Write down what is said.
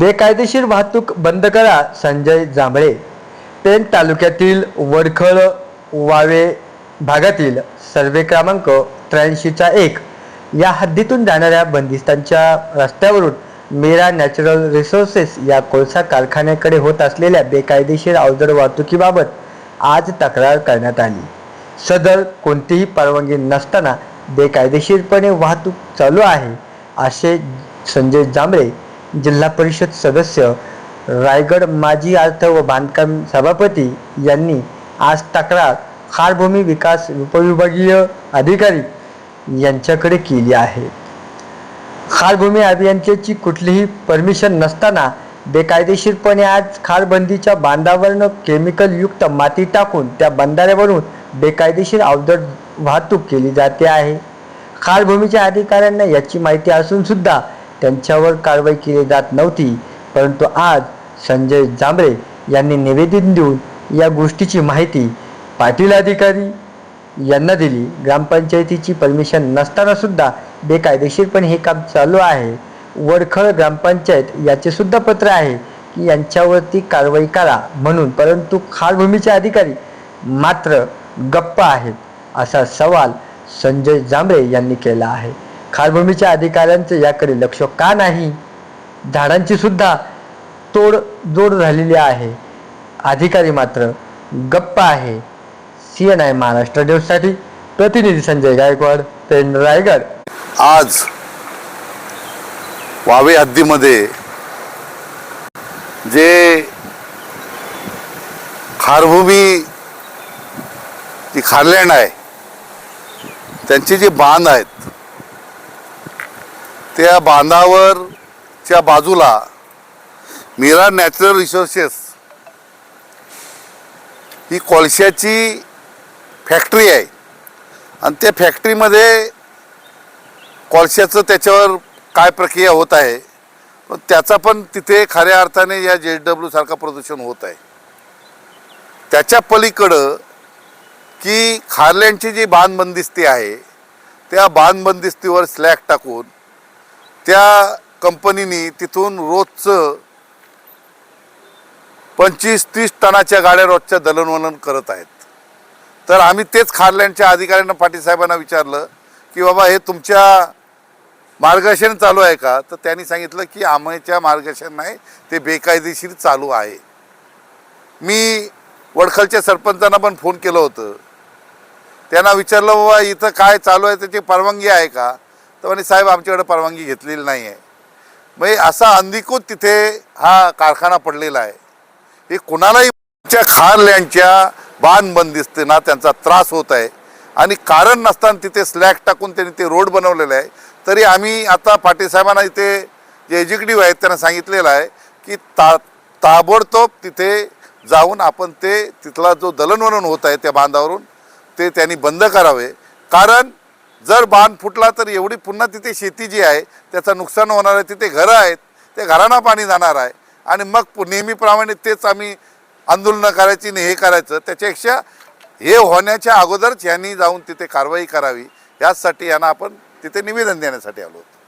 बेकायदेशीर वाहतूक बंद करा संजय जांभळे. पेण तालुक्यातील वडखळ वावे भागातील सर्वे क्रमांक त्र्याऐंशीचा एक. या हद्दीतून जाणाऱ्या बंदिस्तांच्या रस्त्यावरून मेरा नॅचरल रिसोर्सेस या कोळसा कारखान्याकडे होत असलेल्या बेकायदेशीर अवजड वाहतुकीबाबत आज तक्रार करण्यात आली. सदर कोणतीही परवानगी नसताना बेकायदेशीरपणे वाहतूक चालू आहे असे संजय जांभळे जिल्हा परिषद सदस्य रायगड माजी अर्थ व बांधकाम सभापती यांनी आज तक्रार खारभूमी विकास उपविभागीय अधिकारी यांच्याकडे केली आहे. खारभूमी अभियंत्याची कुठलीही परमिशन नसताना बेकायदेशीरपणे आज खारबंदीच्या बांधावरनं केमिकलयुक्त माती टाकून त्या बंधाऱ्यावरून बेकायदेशीर अवजड वाहतूक केली जाते आहे. खारभूमीच्या अधिकाऱ्यांना याची माहिती असून सुद्धा त्यांच्यावर कारवाई केली जात नव्हती परंतु आज संजय जांभळे यांनी निवेदन देऊन या गोष्टीची माहिती पाटील अधिकारी यांना दिली. ग्रामपंचायतीची परमिशन नसताना सुद्धा बेकायदेशीरपणे हे काम चालू आहे. वडखळ ग्रामपंचायत याचे सुद्धा पत्र आहे की यांच्यावरती कारवाई करा म्हणून परंतु खारभूमीचे अधिकारी मात्र गप्प आहेत असा सवाल संजय जांभळे यांनी केला आहे. खारभूमीच्या अधिकाऱ्यांचं याकडे लक्ष का नाही? झाडांची सुद्धा तोड जोड झालेली आहे. अधिकारी मात्र गप्प आहे. सी एन आय महाराष्ट्र न्यूजसाठी प्रतिनिधी संजय गायकवाड पेन रायगड. आज वावे हद्दीमध्ये जे खारभूमी जी खारलँड आहे त्यांची जी बांध आहेत त्या बांधावरच्या बाजूला मीरा नॅचरल रिसोर्सेस ही कोळशाची फॅक्टरी आहे. आणि त्या फॅक्टरीमध्ये कोळशाचं त्याच्यावर काय प्रक्रिया होत आहे पण त्याचा पण तिथे खऱ्या अर्थाने या जे डब्ल्यूसारखा प्रदूषण होत आहे. त्याच्या पलीकडं की खारल्यांची जी बांधबंदिस्ती आहे त्या बांधबंदिस्तीवर स्लॅग टाकून त्या कंपनीनी तिथून रोजचं पंचवीस तीस टनाच्या गाड्या रोजच्या दलनवलन करत आहेत. तर आम्ही तेच खारलँडच्या अधिकाऱ्यांना पाटील साहेबांना विचारलं की बाबा हे तुमच्या मार्गदर्शन चालू आहे का? तर त्यांनी सांगितलं की आमच्या मार्गदर्शन नाही ते बेकायदेशीर चालू आहे. मी वडखलच्या सरपंचांना पण फोन केलं होतं. त्यांना विचारलं बाबा इथं काय चालू आहे? त्याची परवानगी आहे का? तर म्हणे साहेब आमच्याकडे परवानगी घेतलेली नाही आहे म्हणजे असा अंधिकृत तिथे हा कारखाना पडलेला आहे. हे कुणालाही च्या खारलँडच्या बांधबंदिस्तीना त्यांचा त्रास होत आहे. आणि कारण नसताना तिथे स्लॅग टाकून त्यांनी ते रोड बनवलेले आहे. तरी आम्ही आता पाटीलसाहेबांना इथे जे एक्झिक्युटिव्ह आहेत त्यांना सांगितलेलं आहे की ता ताबडतोब तिथे जाऊन आपण ते तिथला जो दलनवलन होत आहे त्या बांधावरून ते त्यांनी बंद करावे. कारण जर बांध फुटला तर एवढी पुन्हा तिथे शेती जी आहे त्याचं नुकसान होणार आहे तिथे घरं आहेत ते घरांना पाणी जाणार आहे. आणि मग पु- नेहमीप्रमाणे तेच आम्ही आंदोलनं करायची आणि हे करायचं. त्याच्यापेक्षा हे होण्याच्या अगोदरच यांनी जाऊन तिथे कारवाई करावी. याचसाठी यांना आपण तिथे निवेदन देण्यासाठी आलो होतो.